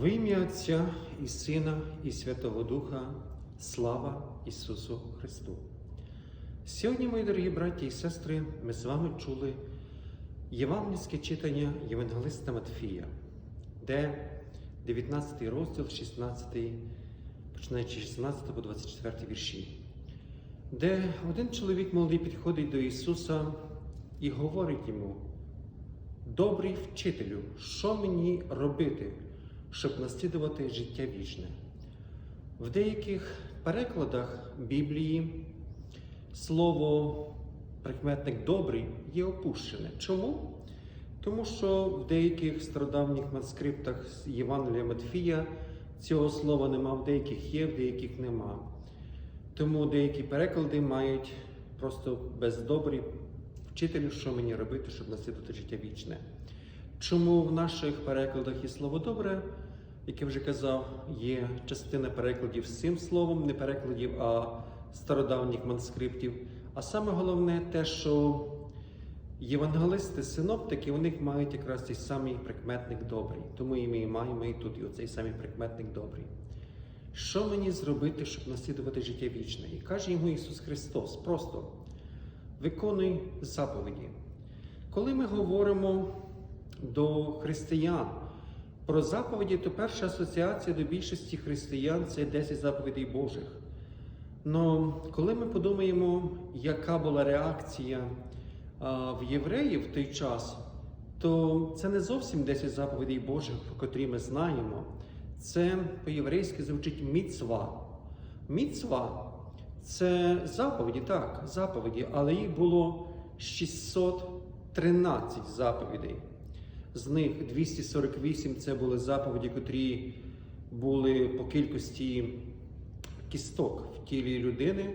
В ім'я Отця і Сина, і Святого Духа, слава Ісусу Христу. Сьогодні, мої дорогі браті і сестри, ми з вами чули євангельське читання Євангелиста Матфія, де 19 розділ, 16, починаючи 16 по 24 вірші, де один чоловік молодий підходить до Ісуса і говорить йому: Добрий вчителю, що мені робити, щоб наслідувати життя вічне? В деяких перекладах Біблії слово прикметник добрий є опущене. Чому? Тому що в деяких стародавніх манускриптах з Євангелія Матфія цього слова нема, в деяких є, в деяких нема. Тому деякі переклади мають просто бездобрі вчителю, що мені робити, щоб наслідувати життя вічне. Чому в наших перекладах є слово добре, як я вже казав, є частина перекладів з цим словом, не перекладів, а стародавніх манускриптів. А саме головне те, що євангелисти, синоптики, у них мають якраз цей самий прикметник добрий. Тому і ми маємо і тут і оцей самий прикметник добрий. Що мені зробити, щоб наслідувати життя вічне? І каже йому Ісус Христос: просто виконуй заповіді. Коли ми говоримо до християн про заповіді, то перша асоціація до більшості християн це 10 заповідей Божих. Но коли ми подумаємо, яка була реакція а, в євреїв в той час, то це не зовсім 10 заповідей Божих, про котрі ми знаємо. Це по-єврейськи звучить міцва. Міцва це заповіді, так, заповіді, але їх було 613 заповідей. З них 248 це були заповіді, котрі були по кількості кісток в тілі людини,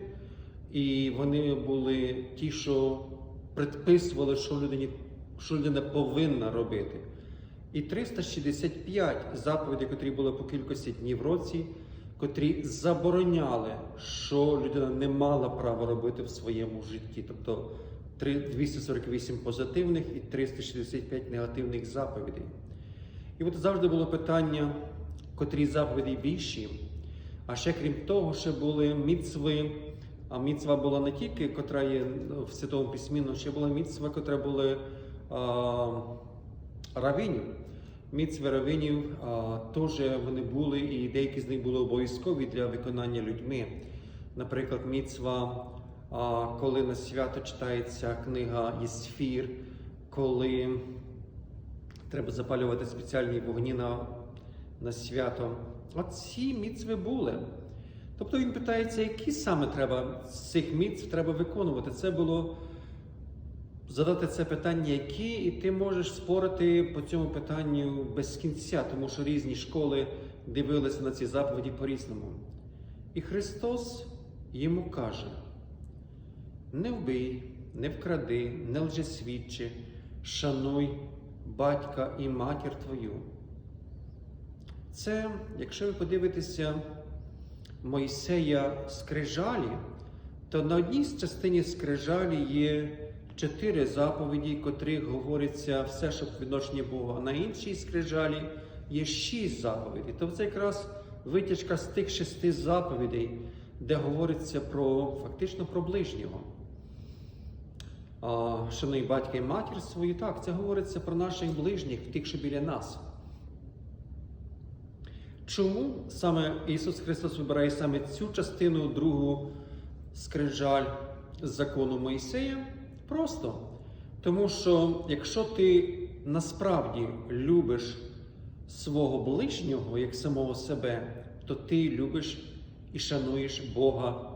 і вони були ті, що предписували, що людині, що людина повинна робити. І 365 заповідей, котрі були по кількості днів в році, котрі забороняли, що людина не мала права робити в своєму житті. Тобто 248 позитивних і 365 негативних заповідей. І от завжди було питання, котрі заповіді більші. А ще крім того, ще були міцви. А міцва була не тільки, котра є в Святому Письмі, але ще була міцва, котра були а, равінів. Міцви равінів а, теж вони були, і деякі з них були обов'язкові для виконання людьми. Наприклад, міцва, коли на свято читається книга Єсфір, коли треба запалювати спеціальні вогні на, на свято. От ці міцви були. Тобто він питається, які саме треба з цих міцв треба виконувати. Це було задати це питання, які, і ти можеш спорити по цьому питанню без кінця, тому що різні школи дивилися на ці заповіді по-різному. І Христос йому каже: не вбий, не вкради, не лжесвідчи, шануй батька і матір твою. Це, якщо ви подивитеся Мойсея скрижалі, то на одній з частині скрижалі є чотири заповіді, котрих говориться все, що по відношенні Бога. А на іншій скрижалі є шість заповідей. Тобто це якраз витяжка з тих шести заповідей, де говориться про фактично про ближнього. А, батька і матір свою, так, це говориться про наших ближніх, тих, що біля нас. Чому саме Ісус Христос вибирає саме цю частину другу скрижаль закону Моїсея? Просто. Тому що якщо ти насправді любиш свого ближнього як самого себе, то ти любиш і шануєш Бога.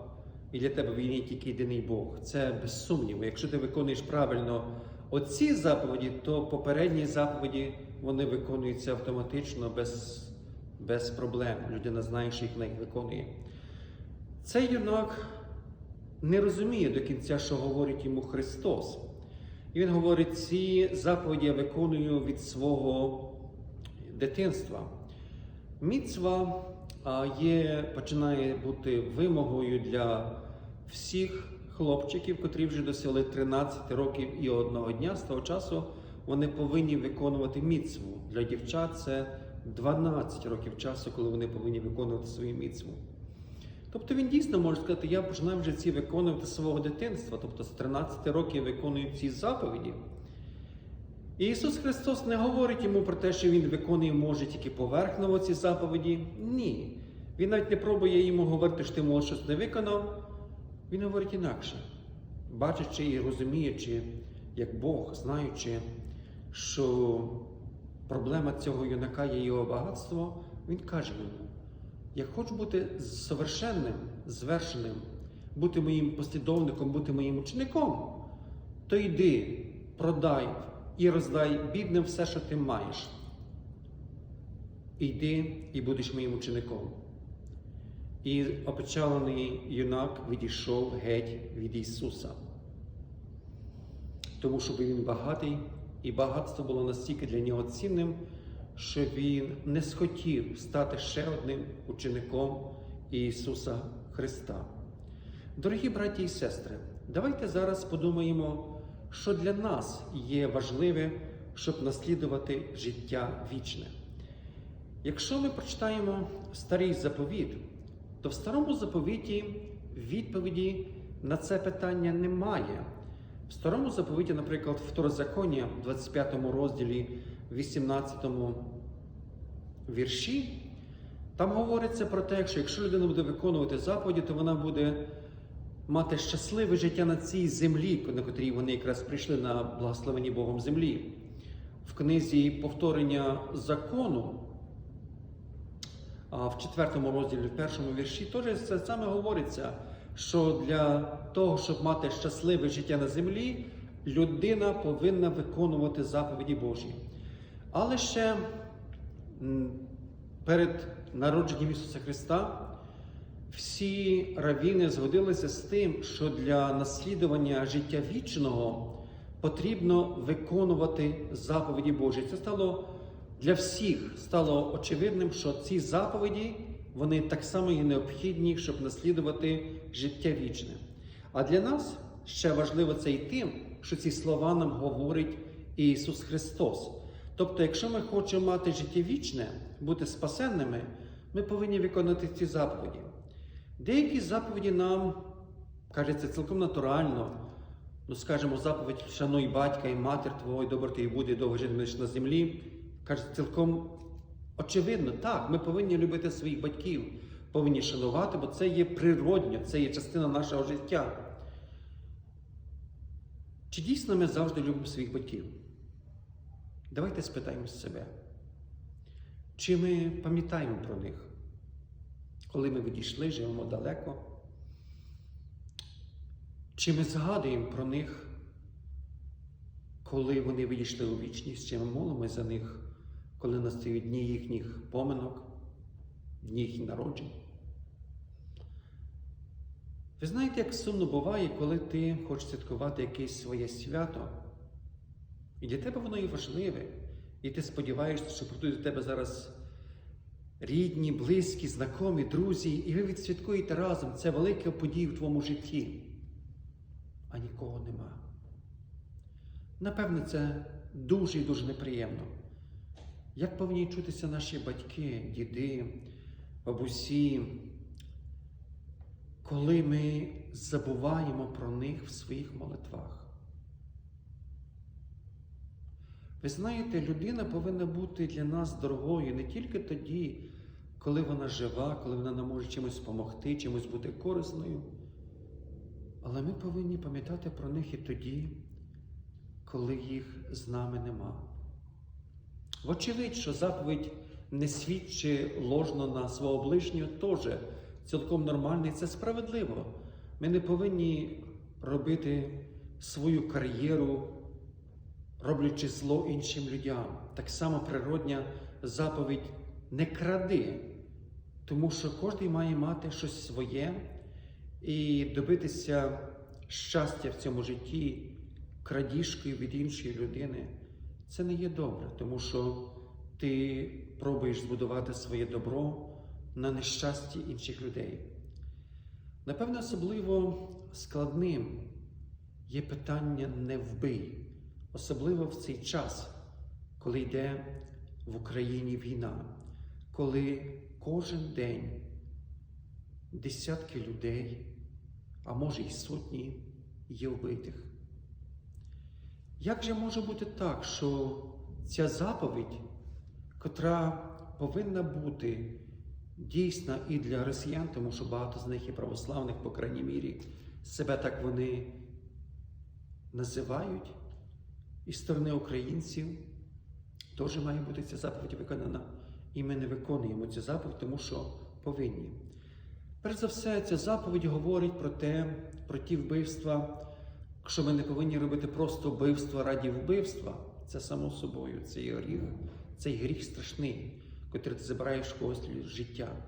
І для тебе він є тільки єдиний Бог. Це без сумніву. Якщо ти виконуєш правильно оці заповіді, то попередні заповіді вони виконуються автоматично без без проблем. Людина знає, що їх не виконує. Цей юнак не розуміє до кінця, що говорить йому Христос. І він говорить, ці заповіді я виконую від свого дитинства. Міцва є, починає бути вимогою для всіх хлопчиків, котрі вже досягли 13 років і одного дня з того часу вони повинні виконувати міцву. Для дівчат це 12 років часу, коли вони повинні виконувати свою міцву. Тобто він дійсно може сказати, я починаю вже ці виконувати свого дитинства, тобто з 13 років виконую ці заповіді. І Ісус Христос не говорить йому про те, що Він виконує може тільки поверхново ці заповіді. Ні. Він навіть не пробує йому говорити, що ти може щось не виконав. Він говорить інакше, бачачи і розуміючи, як Бог, знаючи, що проблема цього юнака є його багатство, він каже йому: я хочу бути совершенним, звершеним, бути моїм послідовником, бути моїм учеником, то йди, продай і роздай бідним все, що ти маєш. Йди і будеш моїм учеником. І опечалений юнак відійшов геть від Ісуса. Тому що він багатий, і багатство було настільки для нього цінним, що він не схотів стати ще одним учеником Ісуса Христа. Дорогі браті і сестри, давайте зараз подумаємо, що для нас є важливе, щоб наслідувати життя вічне. Якщо ми прочитаємо старий заповіт, то в старому заповіті відповіді на це питання немає. В старому заповіті, наприклад, второзаконня, в 25 розділі, 18 вірші, там говориться про те, що якщо людина буде виконувати заповіді, то вона буде мати щасливе життя на цій землі, на котрій вони якраз прийшли на благословенні Богом землі. В книзі повторення закону, а в четвертому розділі, в першому вірші, теж це саме говориться, що для того, щоб мати щасливе життя на землі, людина повинна виконувати заповіді Божі. Але ще перед народженням Ісуса Христа всі равіни згодилися з тим, що для наслідування життя вічного потрібно виконувати заповіді Божі. Це стало для всіх стало очевидним, що ці заповіді вони так само є необхідні, щоб наслідувати життя вічне. А для нас ще важливо це і тим, що ці слова нам говорить Ісус Христос. Тобто, якщо ми хочемо мати життя вічне, бути спасенними, ми повинні виконати ці заповіді. Деякі заповіді нам кажеться цілком натурально. Ну, скажімо, заповідь шануй батька і матір твого, і добре ти і буде, довго житимеш на землі. Каже, цілком очевидно, так, ми повинні любити своїх батьків, повинні шанувати, бо це є природньо, це є частина нашого життя. Чи дійсно ми завжди любимо своїх батьків? Давайте спитаємо себе. Чи ми пам'ятаємо про них? Коли ми відійшли, живемо далеко? Чи ми згадуємо про них, коли вони відійшли у вічність, чи ми молимося за них, коли настають дні їхніх поминок, дні їхніх народжень? Ви знаєте, як сумно буває, коли ти хочеш святкувати якесь своє свято, і для тебе воно і важливе, і ти сподіваєшся, що прийдуть до тебе зараз рідні, близькі, знайомі, друзі, і ви відсвяткуєте разом це велике подію в твоєму житті, а нікого нема. Напевне, це дуже і дуже неприємно. Як повинні чутися наші батьки, діди, бабусі, коли ми забуваємо про них в своїх молитвах? Ви знаєте, людина повинна бути для нас дорогою не тільки тоді, коли вона жива, коли вона нам може чимось допомогти, чимось бути корисною. Але ми повинні пам'ятати про них і тоді, коли їх з нами нема. Вочевидь, що заповідь не свідчить ложно на свого ближнього, теж цілком нормально і це справедливо. Ми не повинні робити свою кар'єру роблячи зло іншим людям. Так само природня заповідь не кради, тому що кожен має мати щось своє і добитися щастя в цьому житті крадіжкою від іншої людини. Це не є добре, тому що ти пробуєш збудувати своє добро на нещасті інших людей. Напевно, особливо складним є питання не вбий особливо в цей час, коли йде в Україні війна. коли кожен день десятки людей, а може й сотні, є вбитих. Як же може бути так, що ця заповідь, котра повинна бути дійсна і для росіян, тому що багато з них є православних, по крайній мірі, себе так вони називають, і сторони українців теж має бути ця заповідь виконана. І ми не виконуємо цю заповідь, тому що повинні. Перш за все, ця заповідь говорить про те, про ті вбивства, що ми не повинні робити просто вбивства раді вбивства. Це само собою, цей гріх, цей гріх страшний, котрий ти забираєш когось життя.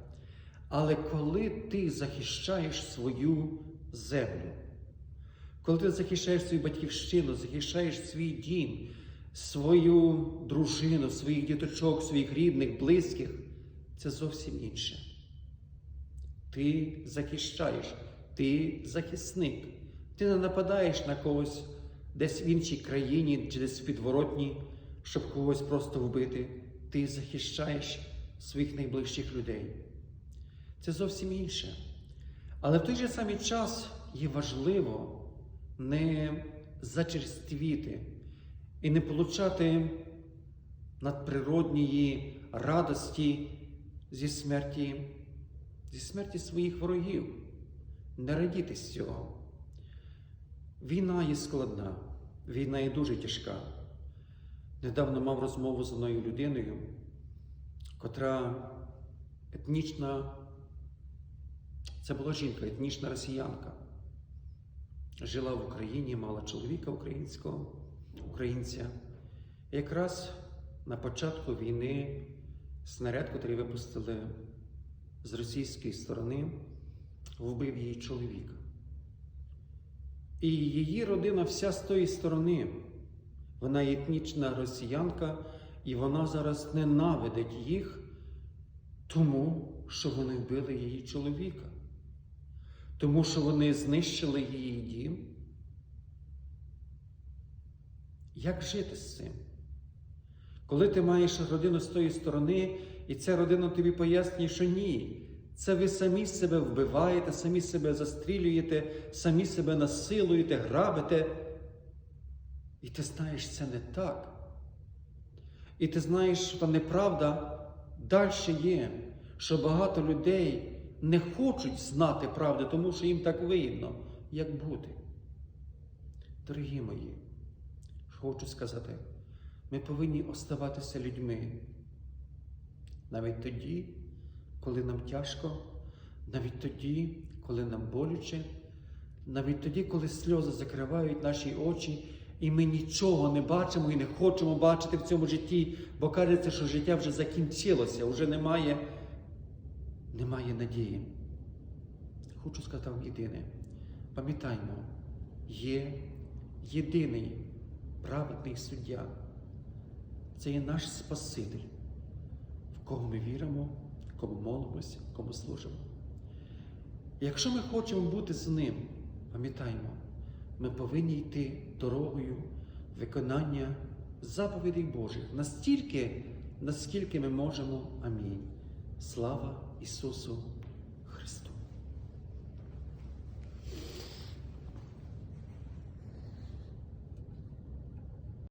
Але коли ти захищаєш свою землю, коли ти захищаєш свою батьківщину, захищаєш свій дім, свою дружину, своїх діточок, своїх рідних, близьких, це зовсім інше. Ти захищаєш, ти захисник. Ти не нападаєш на когось десь в іншій країні чи десь підворотні, щоб когось просто вбити. Ти захищаєш своїх найближчих людей. Це зовсім інше. Але в той же самий час є важливо не зачерствіти і не получати надприродньої радості зі смерті, зі смерті своїх ворогів. Не радіти з цього. Війна є складна, війна є дуже тяжка. Недавно мав розмову з одною людиною, котра етнічна, це була жінка, етнічна росіянка. Жила в Україні, мала чоловіка українського, українця. І якраз на початку війни снаряд, який випустили з російської сторони, вбив її чоловіка. І її родина вся з тої сторони. Вона етнічна росіянка, і вона зараз ненавидить їх, тому що вони вбили її чоловіка, тому що вони знищили її дім. Як жити з цим? Коли ти маєш родину з тої сторони, і ця родина тобі пояснює, що ні, це ви самі себе вбиваєте, самі себе застрілюєте, самі себе насилуєте, грабите. І ти знаєш, це не так. І ти знаєш, що неправда далі є, що багато людей не хочуть знати правди, тому що їм так вигідно, як бути. Дорогі мої, хочу сказати, ми повинні оставатися людьми. Навіть тоді, коли нам тяжко, навіть тоді, коли нам боляче, навіть тоді, коли сльози закривають наші очі, і ми нічого не бачимо і не хочемо бачити в цьому житті, бо кажеться, що життя вже закінчилося, вже немає, немає надії. Хочу сказати вам єдине. Пам'ятаймо, є єдиний праведний суддя. Це є наш Спаситель, в кого ми віримо, кому молимося, кому служимо. Якщо ми хочемо бути з ним, пам'ятаймо, ми повинні йти дорогою виконання заповідей Божих настільки, наскільки ми можемо. Амінь. Слава Ісусу